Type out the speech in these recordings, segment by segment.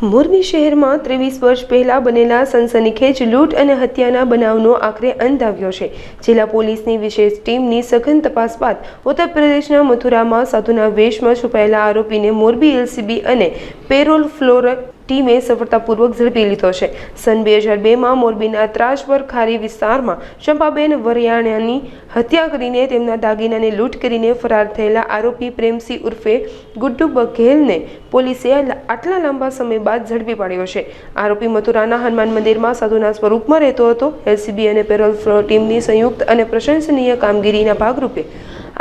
મોરબી શહેરમાં ત્રેવીસ વર્ષ પહેલા બનેલા સનસનીખેજ લૂંટ અને હત્યાના બનાવનો આખરે અંત આવ્યો છે. જિલ્લા પોલીસની વિશેષ ટીમની સઘન તપાસ બાદ ઉત્તર પ્રદેશના મથુરામાં સાધુના વેશમાં છુપાયેલા આરોપીને મોરબી એલસીબી અને પેરોલ ફ્લોર ટીમે સફળતાપૂર્વક ઝડપી લીધો છે. સન બે હજાર બેમાં મોરબીના ત્રાજપર ખારી વિસ્તારમાં ચંપાબેન વરિયાણાની હત્યા કરીને તેમના દાગીનાને લૂંટ કરીને ફરાર થયેલા આરોપી પ્રેમસિંહ ઉર્ફે ગુડ્ડુ બઘેલને પોલીસે આટલા લાંબા સમય બાદ ઝડપી પાડ્યો છે. આરોપી મથુરાના હનુમાન મંદિરમાં સાધુના સ્વરૂપમાં રહેતો હતો. એલસીબી અને પેરોલ ફ્લો ટીમની સંયુક્ત અને પ્રશંસનીય કામગીરીના ભાગરૂપે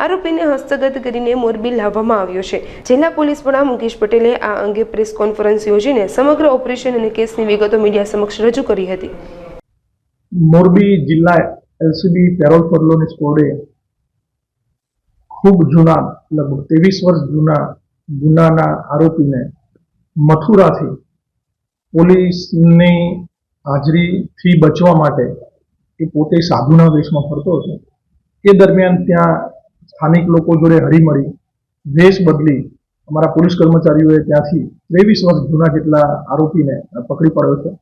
આરોપીને હસ્તગત કરીને મોરબી લાવવામાં આવ્યો છે. જિલ્લા પોલીસ વડા મુકેશ પટેલે આ અંગે પ્રેસ કોન્ફરન્સ યોજીને સમગ્ર ઓપરેશન અને કેસની વિગતો મીડિયા સમક્ષ રજૂ કરી હતી. મોરબી જિલ્લા એલસીબી પેરોલ ફરલોની સ્કોડે ખૂબ જૂના, લગભગ ત્રેવીસ વર્ષ જૂના, ગુનાના આરોપીને મથુરાથી પોલીસની હાજરીથી બચવા માટે એ પોતે સાધુના વેશમાં ફરતો હતો. એ દરમિયાન ત્યાં સ્થાનિક લોકો જોડે હળીમળી, વેશ બદલી અમારા પોલીસ કર્મચારીઓએ ત્યાંથી ત્રેવીસ વર્ષ જૂના જેટલા આરોપીને પકડી પાડ્યો છે.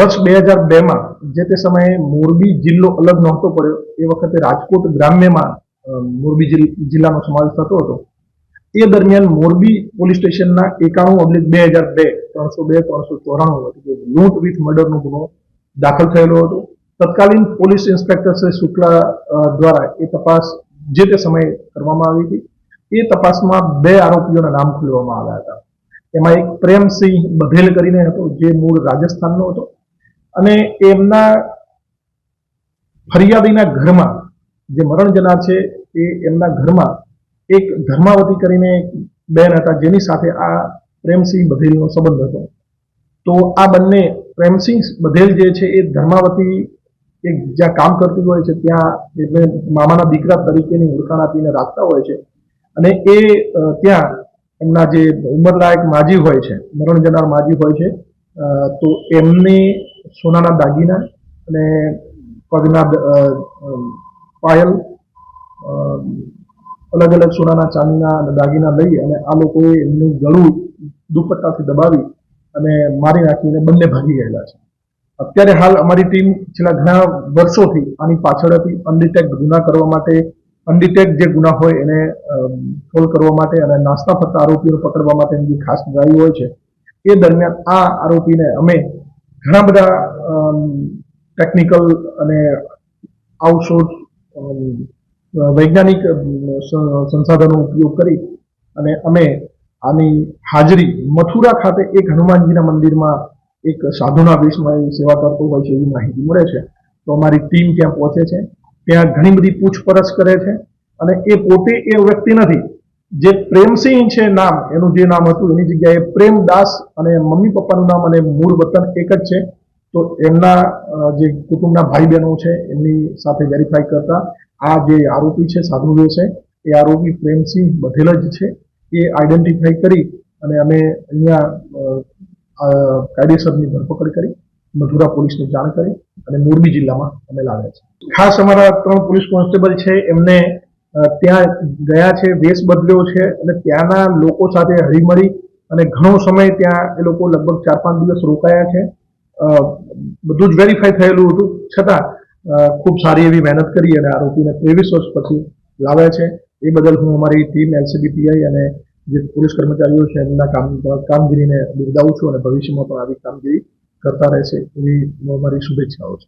વર્ષ બે હજાર બેમાં જે તે સમયે મોરબી જિલ્લો અલગ નહોતો પડ્યો, એ વખતે રાજકોટ ગ્રામ્યમાં મોરબી જિલ- જિલ્લાનો સમાવેશ થતો હતો. એ દરમિયાન મોરબી પોલીસ સ્ટેશનના એકાણું ઓબ્લિક બે હજાર બે, ત્રણસો બે, ત્રણસો ચોરાણું એટલે કે લૂંટ વિથ મર્ડરનો ગુનો દાખલ થયેલો હતો. તત્કાલીન પોલીસ ઇન્સ્પેક્ટર શ્રી શુક્લા દ્વારા એ તપાસ જે તે સમયે કરવામાં આવી હતી, એ તપાસમાં બે આરોપીઓના નામ ખોલવામાં આવ્યા હતા. એમાં એક પ્રેમસિંહ બધેલ કરીને હતો, જે મૂળ રાજસ્થાનનો હતો. અને એમના ફરિયાદીના ઘરમાં, જે મરણ જનાર છે, એ એમના ઘરમાં એક ધર્માવતી કરીને બેન હતા, જેની સાથે આ પ્રેમસિંહ બધેલનો સંબંધ હતો. તો આ બંને પ્રેમસિંહ બધેલ જે છે, એ ધર્માવતી એક જ્યાં કામ કરતી હોય છે, ત્યાં એમને મામાના દીકરા તરીકેની ઓળખાણ આપીને રાખતા હોય છે. અને એ ત્યાં એમના જે ઉંમરલાયક માજી હોય છે, મરણ જનાર માજી હોય છે તો એમની સોનાના દાગીના અને પગના પાયલ અલગ અલગ સોનાના ચાંદીના અને દાગીના લઈ અને આ લોકોએ એમનું ગળું દુપટ્ટાથી દબાવી અને મારી નાખીને બંને ભાગી ગયેલા છે. અત્યારે હાલ અમારી ટીમ છેલ્લા ઘણા વર્ષોથી આની પાછળ હતી. અનડિટેક્ટ ગુના કરવા માટે અનડિટેક્ટ જે ગુના હોય એને સોલ્વ કરવા માટે અને નાસ્તા ફરતા આરોપીઓ પકડવા માટેની જે ખાસ ડ્રાઈવ હોય છે, એ દરમિયાન આ આરોપીને અમે ઘણા બધા ટેકનિકલ અને આઉટસોર્સ વૈજ્ઞાનિક સંસાધનો ઉપયોગ કરી અને અમે આની હાજરી મથુરા ખાતે એક હનુમાનજીના મંદિરમાં એક સાધુના વેશમાં એ સેવા કરતો હોય છે એવી માહિતી મળે છે. તો અમારી ટીમ ત્યાં પહોંચે છે. ત્યાં ઘણી બધી પૂછપરછ કરે છે. અને એ પોતે એ વ્યક્તિ નથી. જે પ્રેમસિંહ છે નામ, એનું જે નામ હતું, એની જગ્યાએ પ્રેમદાસ અને મમ્મી પપ્પાનું નામ અને મૂળ વતન એક જ છે. તો એમના જે કુટુંબના ભાઈ બહેનો છે, એમની સાથે વેરીફાઈ કરતા આ જે આરોપી છે સાધુ છે, એ આરોપી પ્રેમસિંહ બધેલ જ છે. એ આઈડેન્ટિફાઈ કરી અને અમે અહીંયા કાયદેસરની ધરપકડ કરી મથુરા પોલીસને જાણ કરી અને મોરબી જિલ્લામાં અમે લાવ્યા છે. ખાસ અમારા ત્રણ પોલીસ કોન્સ્ટેબલ છે, એમને ત્યાં ગયા છે, વેશ બદલ્યો છે અને ત્યાંના લોકો સાથે હળીમળી અને ઘણો સમય ત્યાં એ લોકો લગભગ ચાર પાંચ દિવસ રોકાયા છે. બધું જ વેરીફાઈ થયેલું હતું. છતાં ખૂબ સારી એવી મહેનત કરી અને આરોપીને ત્રેવીસ વર્ષ પછી લાવ્યા છે. એ બદલ હું અમારી ટીમ એલસીબી પીઆઈ અને જે પોલીસ કર્મચારીઓ છે, એમના કામ, કામગીરીને બિરદાવું છું અને ભવિષ્યમાં પણ આવી કામગીરી કરતા રહેશે એવી અમારી શુભેચ્છાઓ છે.